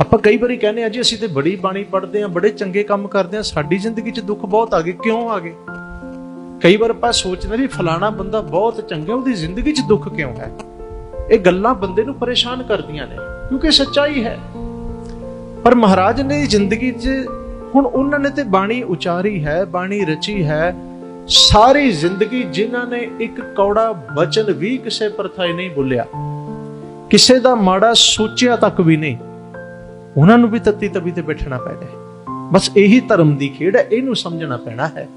ਆਪਾਂ ਕਈ ਵਾਰੀ ਕਹਿੰਦੇ ਆ ਜੀ, ਅਸੀਂ ਤੇ ਬੜੀ ਬਾਣੀ ਪੜ੍ਹਦੇ ਆ ਬੜੇ ਚੰਗੇ ਕੰਮ ਕਰਦੇ ਆ ਸਾਡੀ ਜ਼ਿੰਦਗੀ 'ਚ ਦੁੱਖ ਬਹੁਤ ਆ ਗਏ, ਕਿਉਂ ਆ ਗਏ? ਕਈ ਵਾਰ ਆਪਾਂ ਸੋਚਦੇ ਵੀ ਫਲਾਣਾ ਬੰਦਾ ਬਹੁਤ ਚੰਗਾ ਉਹਦੀ ਜ਼ਿੰਦਗੀ 'ਚ ਦੁੱਖ ਕਿਉਂ ਹੈ? ਇਹ ਗੱਲਾਂ ਬੰਦੇ ਨੂੰ ਪਰੇਸ਼ਾਨ ਕਰਦੀਆਂ ਨੇ, ਕਿਉਂਕਿ ਸੱਚਾਈ ਹੈ। ਪਰ ਮਹਾਰਾਜ ਨੇ ਜ਼ਿੰਦਗੀ 'ਚ ਹੁਣ ਉਹਨਾਂ ਨੇ ਤੇ ਬਾਣੀ ਉਚਾਰੀ ਹੈ, ਬਾਣੀ ਰਚੀ ਹੈ, ਸਾਰੀ ਜ਼ਿੰਦਗੀ ਜਿਨ੍ਹਾਂ ਨੇ ਇੱਕ ਕੌੜਾ ਬਚਨ ਵੀ ਕਿਸੇ ਪ੍ਰਥਾਏ ਨਹੀਂ ਬੋਲਿਆ, ਕਿਸੇ ਦਾ ਮਾੜਾ ਸੋਚਿਆ ਤੱਕ ਵੀ ਨਹੀਂ। ਉਹਨਾਂ ਨੂੰ ਵੀ ਤੱਤੀ ਤਵੀ ਤੇ ਬੈਠਣਾ ਪੈ ਹੈ ਬਸ ਇਹੀ ਧਰਮ ਦੀ ਖੇਡ ਹੈ, ਇਹਨੂੰ ਸਮਝਣਾ ਪੈਣਾ ਹੈ।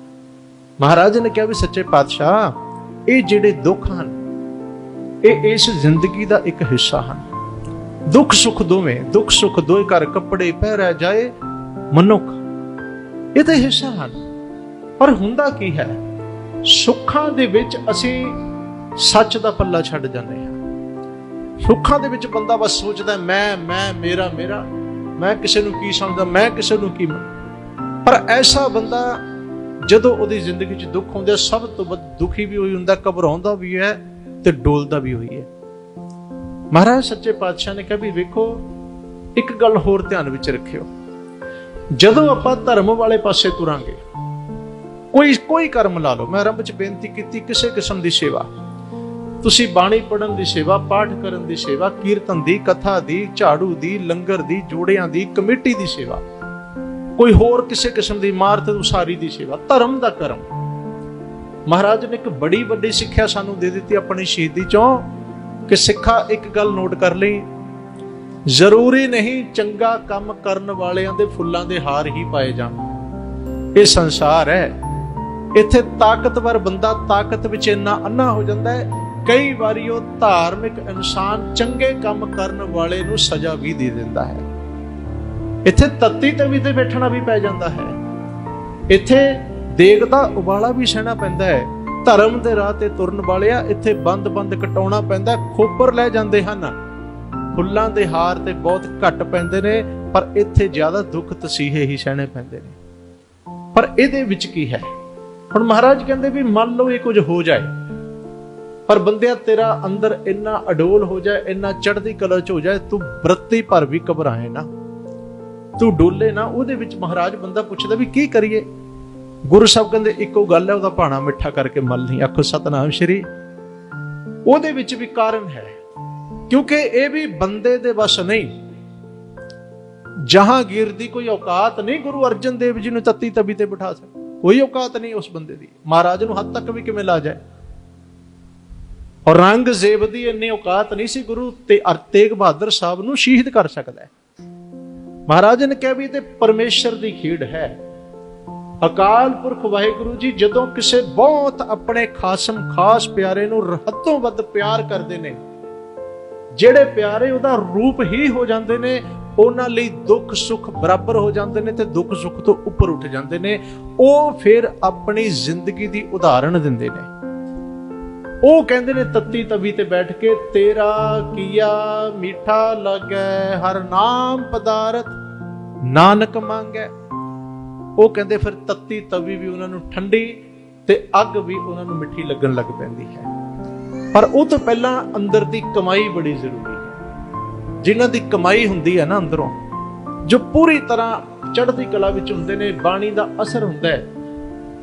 ਮਹਾਰਾਜ ਨੇ ਕਿਹਾ ਵੀ ਸੱਚੇ ਪਾਤਸ਼ਾਹ, ਇਹ ਜਿਹੜੇ ਦੁੱਖ ਹਨ, ਇਹ ਇਸ ਜ਼ਿੰਦਗੀ ਦਾ ਇੱਕ ਹਿੱਸਾ ਹਨ। ਦੁੱਖ ਸੁੱਖ ਦੋਵੇਂ, ਦੁੱਖ ਸੁੱਖ ਦੋਏ ਘਰ ਕੱਪੜੇ ਪਹਿਰਾ ਜਾਏ, ਮਨੁੱਖ, ਇਹ ਤਾਂ ਹਿੱਸਾ ਹਨ। ਪਰ ਹੁੰਦਾ ਕੀ ਹੈ, ਸੁੱਖਾਂ ਦੇ ਵਿੱਚ ਅਸੀਂ ਸੱਚ ਦਾ ਪੱਲਾ ਛੱਡ ਜਾਂਦੇ ਹਾਂ। ਸੁੱਖਾਂ ਦੇ ਵਿੱਚ ਬੰਦਾ ਬਸ ਸੋਚਦਾ ਮੈਂ ਮੈਂ, ਮੇਰਾ ਮੇਰਾ। ਮੈਂ ਕਿਸੇ ਨੂੰ ਕੀ ਸਮਝਦਾ, ਮੈਂ ਕਿਸੇ ਨੂੰ ਕੀ ਮੰਨ- ਪਰ ਐਸਾ ਬੰਦਾ ਜਦੋਂ ਉਹਦੀ ਜ਼ਿੰਦਗੀ 'ਚ ਦੁੱਖ ਹੁੰਦੇ ਸਭ ਤੋਂ ਵੱਧ ਦੁਖੀ ਵੀ ਹੋਈ ਹੁੰਦਾ, ਘਬਰਾਉਂਦਾ ਵੀ ਹੈ ਤੇ ਡੋਲਦਾ ਵੀ ਹੋਈ ਹੈ। ਮਹਾਰਾਜ ਸੱਚੇ ਪਾਤਸ਼ਾਹ ਨੇ ਕਿਹਾ ਵੀ ਵੇਖੋ, ਇੱਕ ਗੱਲ ਹੋਰ ਧਿਆਨ ਵਿੱਚ ਰੱਖਿਓ। ਜਦੋਂ ਆਪਾਂ ਧਰਮ ਵਾਲੇ ਪਾਸੇ ਤੁਰਾਂਗੇ, ਕੋਈ ਕੋਈ ਕਰਮ ਲਾ ਲਓ, ਮੈਂ ਰੰਭ ਚ ਬੇਨਤੀ ਕੀਤੀ, ਕਿਸੇ ਕਿਸਮ ਦੀ ਸੇਵਾ। ਤੁਸੀਂ ਬਾਣੀ ਪੜਨ ਦੀ ਸੇਵਾ, ਪਾਠ ਕਰਨ ਦੀ ਸੇਵਾ, ਕੀਰਤਨ ਦੀ, ਕਥਾ ਦੀ, ਝਾੜੂ ਦੀ, ਲੰਗਰ ਦੀ, ਜੋੜਿਆਂ ਦੀ, ਕਮੇਟੀ ਦੀ ਸੇਵਾ। ਕੋਈ ਹੋਰ ਕਿਸੇ ਕਿਸਮ ਦੀ ਇਮਾਰਤ, ਉਸਾਰੀ ਦੀ ਸੇਵਾ, ਧਰਮ ਦਾ ਕਰਮ। ਮਹਾਰਾਜ ਨੇ ਇੱਕ ਬੜੀ ਵੱਡੀ ਸਿੱਖਿਆ ਸਾਨੂੰ ਦੇ ਦਿੱਤੀ ਆਪਣੀ ਸ਼ਹੀਦੀ ਚੋਂ, ਕਿ ਸਿੱਖਾ ਇੱਕ ਗੱਲ ਨੋਟ ਕਰ ਲਈ, ਜ਼ਰੂਰੀ ਨਹੀਂ ਚੰਗਾ ਕੰਮ ਕਰਨ ਵਾਲਿਆਂ ਦੇ ਫੁੱਲਾਂ ਦੇ ਹਾਰ ਹੀ ਪਾਏ ਜਾਣ। ਇਹ ਸੰਸਾਰ ਹੈ। ਇੱਥੇ ਤਾਕਤਵਰ ਬੰਦਾ ਤਾਕਤ ਵਿੱਚ ਇੰਨਾ ਅੰਨਾ ਹੋ ਜਾਂਦਾ ਹੈ ਕਈ ਵਾਰੀ ਉਹ ਧਾਰਮਿਕ ਇਨਸਾਨ ਚੰਗੇ ਕੰਮ ਕਰਨ ਵਾਲੇ ਨੂੰ ਸਜ਼ਾ ਵੀ ਦੇ ਦਿੰਦਾ ਹੈ। ਇੱਥੇ ਤੱਤੀ ਤਵੀ ਤੇ ਬੈਠਣਾ ਵੀ ਪੈ ਜਾਂਦਾ ਹੈ। ਇੱਥੇ ਦੇਗ ਦਾ ਉਬਾਲਾ ਵੀ ਸਹਿਣਾ ਪੈਂਦਾ ਹੈ। ਧਰਮ ਦੇ ਰਾਹ ਤੇ ਤੁਰਨ ਵਾਲਿਆ ਇੱਥੇ ਬੰਦ-ਬੰਦ ਕਟਾਉਣਾ ਪੈਂਦਾ ਹੈ, ਖੋਪਰ ਲੈ ਜਾਂਦੇ ਹਨ। ਫੁੱਲਾਂ ਦੇ ਹਾਰ ਤੇ ਬਹੁਤ ਘੱਟ ਪੈਂਦੇ ਨੇ ਪਰ ਇੱਥੇ ਜ਼ਿਆਦਾ ਦੁੱਖ ਤਸੀਹੇ ਹੀ ਸਹਿਣੇ ਪੈਂਦੇ ਨੇ। ਪਰ ਇਹਦੇ ਵਿੱਚ ਕੀ ਹੈ? ਹੁਣ ਮਹਾਰਾਜ ਕਹਿੰਦੇ ਵੀ ਮੰਨ ਲਓ ਇਹ ਕੁਝ ਹੋ ਜਾਏ। ਪਰ ਬੰਦਿਆ, ਤੇਰਾ ਅੰਦਰ ਇੰਨਾ ਅਡੋਲ ਹੋ ਜਾਏ, ਇੰਨਾ ਚੜ੍ਹਦੀ ਕਲਾ ਚ ਹੋ ਜਾਏ, ਤੂੰ ਬਰਤੀ ਭਰ ਵੀ ਘਬਰਾਏ ਨਾ। ਤੂੰ ਡੋਲੇ ਨਾ, ਉਹਦੇ ਵਿੱਚ ਮਹਾਰਾਜ ਬੰਦਾ ਪੁੱਛਦਾ ਵੀ ਕੀ ਕਰੀਏ? ਗੁਰੂ ਸਾਹਿਬ ਕਹਿੰਦੇ, ਇੱਕੋ ਗੱਲ ਹੈ, ਉਹਦਾ ਭਾਣਾ ਮਿੱਠਾ ਕਰਕੇ ਮਲ ਨਹੀਂ ਆਖੋ ਸਤਨਾਮ ਸ਼੍ਰੀ। ਉਹਦੇ ਵਿੱਚ ਵੀ ਕਾਰਨ ਹੈ, ਕਿਉਂਕਿ ਇਹ ਵੀ ਬੰਦੇ ਦੇ ਵਸ ਨਹੀਂ। ਜਹਾਂਗੀਰ ਦੀ ਕੋਈ ਔਕਾਤ ਨਹੀਂ ਗੁਰੂ ਅਰਜਨ ਦੇਵ ਜੀ ਨੂੰ ਤੱਤੀ ਤਬੀ ਤੇ ਬਿਠਾ ਸਕ ਕੋਈ ਔਕਾਤ ਨਹੀਂ ਉਸ ਬੰਦੇ ਦੀ। ਮਹਾਰਾਜ ਨੂੰ ਹੱਦ ਤੱਕ ਵੀ ਕਿਵੇਂ ਲਾ ਜਾਏ? ਔਰ ਦੀ ਇੰਨੀ ਔਕਾਤ ਨਹੀਂ ਸੀ ਗੁਰੂ ਤੇ ਅਰ ਤੇਗ ਬਹਾਦਰ ਸਾਹਿਬ ਨੂੰ ਸ਼ਹੀਦ ਕਰ ਸਕਦਾ ਹੈ। ਮਹਾਰਾਜ ਨੇ ਕਿਹਾ ਵੀ ਤੇ ਪਰਮੇਸ਼ਰ ਦੀ ਖੇਡ ਹੈ। ਅਕਾਲ ਪੁਰਖ ਵਾਹਿਗੁਰੂ ਜੀ, ਜਦੋਂ ਕਿਸੇ ਬਹੁਤ ਆਪਣੇ ਖਾਸਮ ਖਾਸ ਪਿਆਰੇ ਨੂੰ ਹੱਦੋਂ ਵੱਧ ਪਿਆਰ ਕਰਦੇ ਨੇ, ਜਿਹੜੇ ਪਿਆਰੇ ਉਹਦਾ ਰੂਪ ਹੀ ਹੋ ਜਾਂਦੇ ਨੇ, ਉਹਨਾਂ ਲਈ ਦੁੱਖ ਸੁੱਖ ਬਰਾਬਰ ਹੋ ਜਾਂਦੇ ਨੇ ਤੇ ਦੁੱਖ ਸੁੱਖ ਤੋਂ ਉੱਪਰ ਉੱਠ ਜਾਂਦੇ ਨੇ, ਉਹ ਫਿਰ ਆਪਣੀ ਜ਼ਿੰਦਗੀ ਦੀ ਉਦਾਹਰਣ ਦਿੰਦੇ ਨੇ। ਉਹ ਕਹਿੰਦੇ ਨੇ ਤੱਤੀ ਤਵੀ ਤੇ ਬੈਠ ਕੇ, ਤੇਰਾ ਕੀਆ ਮੀਠਾ ਲੱਗੈ, ਹਰ ਨਾਮ ਪਦਾਰਥ ਨਾਨਕ ਮੰਗੈ। ਉਹ ਕਹਿੰਦੇ ਫਿਰ ਤੱਤੀ ਤਵੀ ਵੀ ਉਹਨਾਂ ਨੂੰ ਠੰਡੀ ਤੇ ਅੱਗ ਵੀ ਉਹਨਾਂ ਨੂੰ ਮਿੱਠੀ ਲੱਗਣ ਲੱਗ ਪੈਂਦੀ ਹੈ। ਪਰ ਉਹ ਤੋਂ ਪਹਿਲਾਂ ਅੰਦਰ ਦੀ ਕਮਾਈ ਬੜੀ ਜ਼ਰੂਰੀ ਹੈ। ਜਿਨ੍ਹਾਂ ਦੀ ਕਮਾਈ ਹੁੰਦੀ ਹੈ ਨਾ ਅੰਦਰੋਂ, ਜੋ ਪੂਰੀ ਤਰ੍ਹਾਂ ਚੜ੍ਹਦੀ ਕਲਾ ਵਿੱਚ ਹੁੰਦੇ ਨੇ, ਬਾਣੀ ਦਾ ਅਸਰ ਹੁੰਦਾ ਹੈ,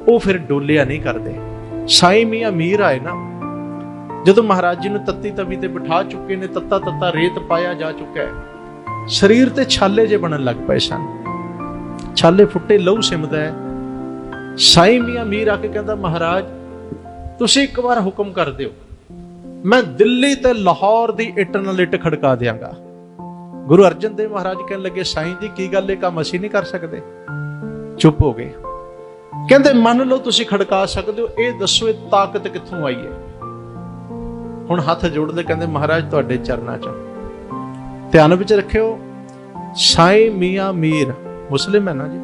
ਉਹ ਫਿਰ ਡੋਲਿਆ ਨਹੀਂ ਕਰਦੇ। ਸਾਈਂ ਮੀਆਂ ਮੀਰ ਆਏ ਨਾ ਜਦੋਂ ਮਹਾਰਾਜ ਜੀ ਨੂੰ ਤੱਤੀ ਤਵੀ ਤੇ ਬਿਠਾ ਚੁੱਕੇ ਨੇ, ਤੱਤਾ ਤੱਤਾ ਰੇਤ ਪਾਇਆ ਜਾ ਚੁੱਕਾ ਹੈ। ਸਰੀਰ ਤੇ ਛਾਲੇ ਜੇ ਬਣਨ ਲੱਗ ਪਏ ਸਨ। ਛਾਲੇ ਫੁੱਟੇ, ਲਹੂ ਸਿਮਦਾ ਹੈ। ਸਾਈਂ ਮੀਆਂ ਮੀਰ ਆ ਕੇ ਕਹਿੰਦਾ, ਮਹਾਰਾਜ, ਤੁਸੀਂ ਇੱਕ ਵਾਰ ਹੁਕਮ ਕਰ ਦਿਓ। ਮੈਂ ਦਿੱਲੀ ਤੇ ਲਾਹੌਰ ਦੀ ਇੱਟ ਨਾਲ ਇੱਟ ਖੜਕਾ ਦਿਆਂਗਾ। ਗੁਰੂ ਅਰਜਨ ਦੇਵ ਮਹਾਰਾਜ ਕਹਿਣ ਲੱਗੇ, ਸਾਈਂ ਜੀ, ਕੀ ਗੱਲ? ਇਹ ਕੰਮ ਅਸੀਂ ਨਹੀਂ ਕਰ ਸਕਦੇ। ਚੁੱਪ ਹੋ ਗਏ। ਕਹਿੰਦੇ, ਮੰਨ ਲਓ ਤੁਸੀਂ ਖੜਕਾ ਸਕਦੇ ਹੋ, ਇਹ ਦੱਸੋ, ਇਹ ਤਾਕਤ ਕਿੱਥੋਂ ਆਈ ਹੈ? ਹੁਣ ਹੱਥ ਜੋੜਦੇ ਕਹਿੰਦੇ, ਮਹਾਰਾਜ, ਤੁਹਾਡੇ ਚਰਨਾਂ 'ਚ ਧਿਆਨ ਵਿੱਚ ਰੱਖਿਓ। ਸਾਈ ਮੀਆਂ ਮੀਰ ਮੁਸਲਿਮ ਹੈ ਨਾ ਜੀ?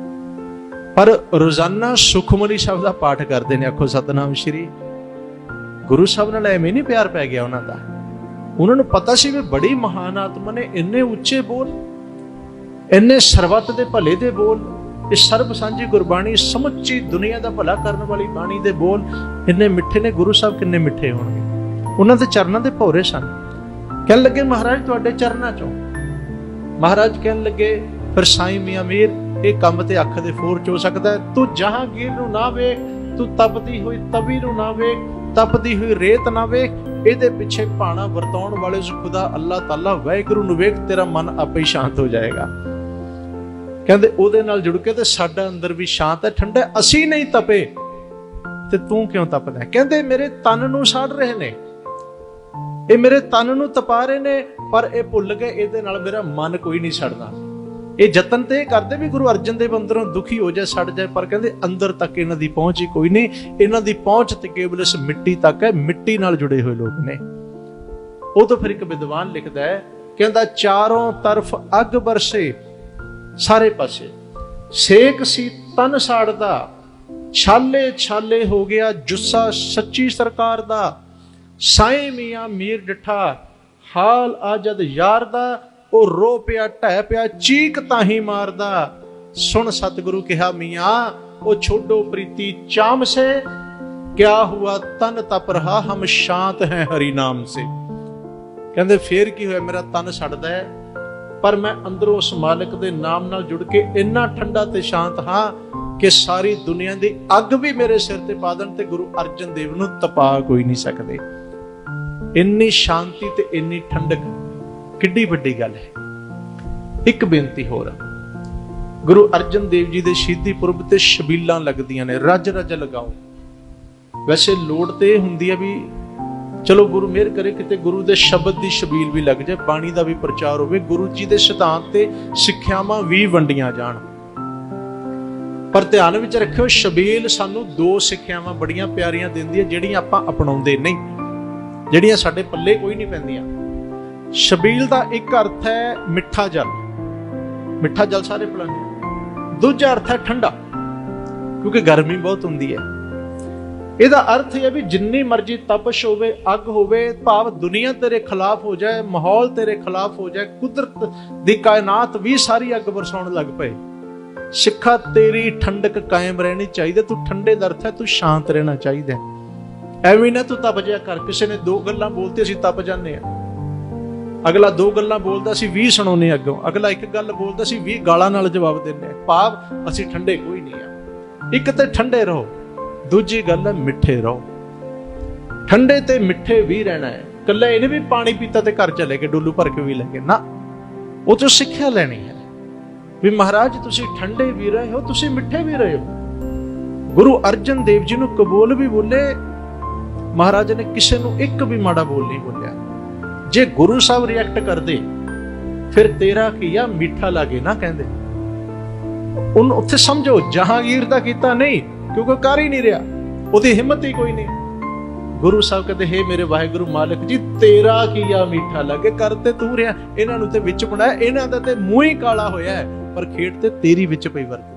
ਪਰ ਰੋਜ਼ਾਨਾ ਸੁਖਮਨੀ ਸ਼ਬਦ ਦਾ ਪਾਠ ਕਰਦੇ ਨੇ, ਆਖੋ, ਸਤਨਾਮ ਸ਼੍ਰੀ ਗੁਰੂ ਸਾਹਿਬ ਨਾਲ ਐਵੇਂ ਨਹੀਂ ਪਿਆਰ ਪੈ ਗਿਆ ਉਹਨਾਂ ਦਾ। ਉਹਨਾਂ ਨੂੰ ਪਤਾ ਸੀ ਵੀ ਬੜੀ ਮਹਾਨ ਆਤਮਾ ਨੇ, ਇੰਨੇ ਉੱਚੇ ਬੋਲ, ਇੰਨੇ ਸਰਬੱਤ ਦੇ ਭਲੇ ਦੇ ਬੋਲ, ਇਹ ਸਰਬ ਸਾਂਝੀ ਗੁਰਬਾਣੀ, ਸਮੁੱਚੀ ਦੁਨੀਆ ਦਾ ਭਲਾ ਕਰਨ ਵਾਲੀ ਬਾਣੀ ਦੇ ਬੋਲ, ਇੰਨੇ ਮਿੱਠੇ ਨੇ। ਗੁਰੂ ਸਾਹਿਬ ਕਿੰਨੇ ਮਿੱਠੇ ਹੋਣਗੇ? ਉਹਨਾਂ ਦੇ ਚਰਨਾਂ ਦੇ ਭੋਰੇ ਸਨ। ਕਹਿਣ ਲੱਗੇ, ਮਹਾਰਾਜ, ਤੁਹਾਡੇ ਚਰਨਾਂ ਚੋਂ। ਮਹਾਰਾਜ ਕਹਿਣ ਲੱਗੇ, ਫਿਰ ਸਾਈਂ ਮੀਆਂ ਮੀਰ, ਇਹ ਕੰਮ ਤੇ ਅੱਖ ਦੇ ਫੋਰ ਚ ਹੋ। ਸਕਦਾ ਤੂੰ ਜਹਾਂਗੀਰ ਨੂੰ ਨਾ ਵੇਖ, ਤੂੰ ਤਪਦੀ ਹੋਈ ਤਵੀ ਨੂੰ ਨਾ ਵੇਖ, ਤਪਦੀ ਹੋਈ ਰੇਤ ਨਾ ਵੇਖ। ਇਹਦੇ ਪਿੱਛੇ ਭਾਣਾ ਵਰਤਾਉਣ ਵਾਲੇ ਖੁਦਾ ਅੱਲਾਹ ਤਾਲਾ ਵਾਹਿਗੁਰੂ ਨੂੰ ਵੇਖ, ਤੇਰਾ ਮਨ ਆਪੇ ਹੀ ਸ਼ਾਂਤ ਹੋ ਜਾਏਗਾ। ਕਹਿੰਦੇ, ਉਹਦੇ ਨਾਲ ਜੁੜ ਕੇ ਤੇ ਸਾਡਾ ਅੰਦਰ ਵੀ ਸ਼ਾਂਤ ਹੈ, ਠੰਡਾ ਅਸੀਂ ਨਹੀਂ ਤਪੇ, ਤੇ ਤੂੰ ਕਿਉਂ ਤਪਦਾ ਕਹਿੰਦੇ, ਮੇਰੇ ਤਨ ਨੂੰ ਸਾੜ ਰਹੇ ਨੇ। ਇਹ ਮੇਰੇ ਤਨ ਨੂੰ ਤਪਾ ਰਹੇ ਨੇ, ਪਰ ਇਹ ਭੁੱਲ ਗਏ, ਇਹਦੇ ਨਾਲ ਮੇਰਾ ਮਨ ਕੋਈ ਨਹੀਂ ਛੱਡਦਾ। ਇਹ ਯਤਨ ਤੇ ਇਹ ਕਰਦੇ ਵੀ ਗੁਰੂ ਅਰਜਨ ਦੇਵ ਅੰਦਰੋਂ ਦੁਖੀ ਹੋ ਜਾਏ ਛੱਡ ਜਾਏ, ਪਰ ਕਹਿੰਦੇ ਅੰਦਰ ਤੱਕ ਇਹਨਾਂ ਦੀ ਪਹੁੰਚ ਹੀ ਕੋਈ ਨਹੀਂ। ਇਹਨਾਂ ਦੀ ਪਹੁੰਚ ਤੇ ਕੇਵਲ ਇਸ ਮਿੱਟੀ ਤੱਕ ਹੈ, ਮਿੱਟੀ ਨਾਲ ਜੁੜੇ ਹੋਏ ਲੋਕ ਨੇ। ਉਹ ਤੋਂ ਫਿਰ ਇੱਕ ਵਿਦਵਾਨ ਲਿਖਦਾ ਹੈ, ਕਹਿੰਦਾ, ਚਾਰੋਂ ਤਰਫ ਅੱਗ ਬਰਸੇ, ਸਾਰੇ ਪਾਸੇ। ਸੇਕ ਸੀ, ਤਨ ਸਾੜਦਾ ਛਾਲੇ ਛਾਲੇ ਹੋ ਗਿਆ ਜੁੱਸਾ ਸੱਚੀ ਸਰਕਾਰ ਦਾ। ਸਾਈਂ ਮੀਆਂ ਮੀਰ ਡਿਠਾ, ਹਾਲ ਆ ਜਦ ਯਾਰ ਦਾ, ਉਹ ਰੋ ਪਿਆ, ਢਹਿ ਪਿਆ, ਚੀਕ ਤਾਂ ਹੀ ਮਾਰਦਾ। ਸੁਣ ਸਤਿਗੁਰੂ ਕਿਹਾ, ਮੀਆਂ, ਉਹ ਛੋਡੋ ਪ੍ਰੀਤੀ ਚਾਮ ਸੇ, ਕਿਆ ਹੁਆ ਤਨ ਤਪ ਰਹਾ, ਹਮ ਸ਼ਾਂਤ ਹੈ ਹਰੀ ਨਾਮ ਸੇ। ਕਹਿੰਦੇ, ਫੇਰ ਕੀ ਹੋਇਆ, ਮੇਰਾ ਤਨ ਛੱਡਦਾ ਹੈ, ਪਰ ਮੈਂ ਅੰਦਰੋਂ ਉਸ ਮਾਲਕ ਦੇ ਨਾਮ ਨਾਲ ਜੁੜ ਕੇ ਇੰਨਾ ਠੰਡਾ ਤੇ ਸ਼ਾਂਤ ਹਾਂ ਕਿ ਸਾਰੀ ਦੁਨੀਆ ਦੀ ਅੱਗ ਵੀ ਮੇਰੇ ਸਿਰ ਤੇ ਪਾ ਦੇਣ ਤੇ ਗੁਰੂ ਅਰਜਨ ਦੇਵ ਨੂੰ ਤਪਾ ਕੋਈ ਨਹੀਂ ਸਕਦੇ। ਇੰਨੀ ਸ਼ਾਂਤੀ ਤੇ ਇੰਨੀ ਠੰਡਕ, ਕਿੱਡੀ ਵੱਡੀ ਗੱਲ ਹੈ। ਇੱਕ ਬੇਨਤੀ ਹੋਰ ਗੁਰੂ ਅਰਜਨ ਦੇਵ ਜੀ ਦੇ ਸ਼ਹੀਦੀ ਪੁਰਬ ਤੇ ਸ਼ਬੀਲਾਂ ਲੱਗਦੀਆਂ ਨੇ, ਰੱਜ ਰੱਜ ਲਗਾਓ। ਵੈਸੇ ਲੋੜ ਤੇ ਇਹ ਹੁੰਦੀ ਹੈ ਵੀ, ਚਲੋ ਗੁਰੂ ਮਿਹਰ ਕਰੇ, ਕਿਤੇ ਗੁਰੂ ਦੇ ਸ਼ਬਦ ਦੀ ਸ਼ਬੀਲ ਵੀ ਲੱਗ ਜਾਏ, ਬਾਣੀ ਦਾ ਵੀ ਪ੍ਰਚਾਰ ਹੋਵੇ, ਗੁਰੂ ਜੀ ਦੇ ਸਿਧਾਂਤ ਤੇ ਸਿੱਖਿਆਵਾਂ ਵੀ ਵੰਡੀਆਂ ਜਾਣ। ਪਰ ਧਿਆਨ ਵਿੱਚ ਰੱਖਿਓ, ਸ਼ਬੀਲ ਸਾਨੂੰ ਦੋ ਸਿੱਖਿਆਵਾਂ ਬੜੀਆਂ ਪਿਆਰੀਆਂ ਦਿੰਦੀ ਹੈ ਜਿਹੜੀਆਂ ਆਪਾਂ ਅਪਣਾਉਂਦੇ ਨਹੀਂ। ਜਿਹੜੀਆਂ ਸਾਡੇ ਪੱਲੇ ਕੋਈ ਨਹੀਂ ਪੈਂਦੀਆਂ। ਸ਼ਬੀਲ ਦਾ ਇੱਕ ਅਰਥ ਹੈ ਮਿੱਠਾ ਜਲ। ਮਿੱਠਾ ਜਲ ਸਾਰੇ ਪਿਲਾਉਂਦੇ ਦੂਜਾ ਅਰਥ ਹੈ ਠੰਡਾ, ਕਿਉਂਕਿ ਗਰਮੀ ਬਹੁਤ ਹੁੰਦੀ ਹੈ। ਇਹਦਾ ਅਰਥ ਇਹ ਹੈ ਵੀ ਜਿੰਨੀ ਮਰਜ਼ੀ ਤਪਸ਼ ਹੋਵੇ, ਅੱਗ ਹੋਵੇ, ਭਾਵ ਦੁਨੀਆ ਤੇਰੇ ਖਿਲਾਫ ਹੋ ਜਾਏ, ਮਾਹੌਲ ਤੇਰੇ ਖਿਲਾਫ ਹੋ ਜਾਏ, ਕੁਦਰਤ ਦੀ ਕਾਇਨਾਤ ਵੀ ਸਾਰੀ ਅੱਗ ਵਰਸਾਉਣ ਲੱਗ ਪਏ। ਸਿੱਖਾ ਤੇਰੀ ਠੰਡਕ ਕਾਇਮ ਰਹਿਣੀ ਚਾਹੀਦੀ ਤੂੰ ਠੰਡੇ ਦਾ ਅਰਥ ਹੈ ਤੂੰ ਸ਼ਾਂਤ ਰਹਿਣਾ ਚਾਹੀਦਾ ਐਵੇਂ ਨਾ ਤੂੰ ਤਪ ਜਿਆ ਕਰ, ਕਿਸੇ ਨੇ ਦੋ ਗੱਲਾਂ ਬੋਲਤੇ ਅਸੀਂ ਤਪ ਜਾਂਦੇ ਆ ਅਗਲਾ ਦੋ ਗੱਲਾਂ ਬੋਲਦਾ ਸੀ 20 ਸੁਣਾਉਨੇ ਅੱਗੋਂ। ਅਗਲਾ ਇੱਕ ਗੱਲ ਬੋਲਦਾ ਸੀ 20 ਗਾਲਾਂ ਨਾਲ ਜਵਾਬ ਦਿੰਦੇ ਆ ਭਾਵ ਅਸੀਂ ਠੰਡੇ ਕੋਈ ਨਹੀਂ ਆ ਇੱਕ ਤੇ ਠੰਡੇ ਰਹੋ, ਦੂਜੀ ਗੱਲ ਹੈ ਮਿੱਠੇ ਰਹੋ। ਠੰਡੇ ਤੇ ਮਿੱਠੇ ਵੀ ਰਹਿਣਾ ਹੈ। ਕੱਲਾ ਇਹਨੇ ਵੀ ਪਾਣੀ ਪੀਤਾ ਤੇ ਘਰ ਚਲੇ ਗਏ, ਡੋਲੂ ਭਰ ਕੇ ਵੀ ਲੈ ਗਏ। ਨਾ, ਉਹ ਤੋਂ ਸਿੱਖਿਆ ਲੈਣੀ ਹੈ। ਵੀ ਮਹਾਰਾਜ, ਤੁਸੀਂ ਠੰਡੇ ਵੀ ਰਹੇ ਹੋ, ਤੁਸੀਂ ਮਿੱਠੇ ਵੀ ਰਹੇ ਹੋ। ਗੁਰੂ ਅਰਜਨ ਦੇਵ ਜੀ ਨੂੰ ਕਬੂਲ ਵੀ ਬੋਲੇ ਮਹਾਰਾਜ ਨੇ ਕਿਸੇ ਨੂੰ ਇੱਕ ਵੀ ਮਾੜਾ ਬੋਲ ਨਹੀਂ ਬੋਲਿਆ। ਜੇ ਗੁਰੂ ਸਾਹਿਬ ਰਿਐਕਟ ਕਰਦੇ, ਫਿਰ ਤੇਰਾ ਕੀਆ ਆ? ਮਿੱਠਾ ਲਾਗੇ ਨਾ ਕਹਿੰਦੇ। ਉਹਨੂੰ ਉੱਥੇ ਸਮਝੋ, ਜਹਾਂਗੀਰ ਦਾ ਕੀਤਾ ਨਹੀਂ, ਕਿਉਂਕਿ ਕਰ ਹੀ ਨਹੀਂ ਰਿਹਾ। ਉਹਦੀ ਹਿੰਮਤ ਹੀ ਕੋਈ ਨਹੀਂ। ਗੁਰੂ ਸਾਹਿਬ ਕਹਿੰਦੇ, ਹੈ ਮੇਰੇ ਵਾਹਿਗੁਰੂ ਮਾਲਕ ਜੀ, ਤੇਰਾ ਕੀਆ ਆ? ਮਿੱਠਾ ਲੱਗੇ, ਕਰ ਤੇ ਤੂੰ ਰਿਹਾ। ਇਹਨਾਂ ਨੂੰ ਤੇ ਵਿੱਚ ਬਣਾਇਆ, ਇਹਨਾਂ ਦਾ ਤੇ ਮੂੰਹ ਹੀ ਕਾਲਾ ਹੋਇਆ ਹੈ, ਪਰ ਖੇਡ ਤੇ ਤੇਰੀ ਵਿੱਚ ਪਈ ਵਰਤ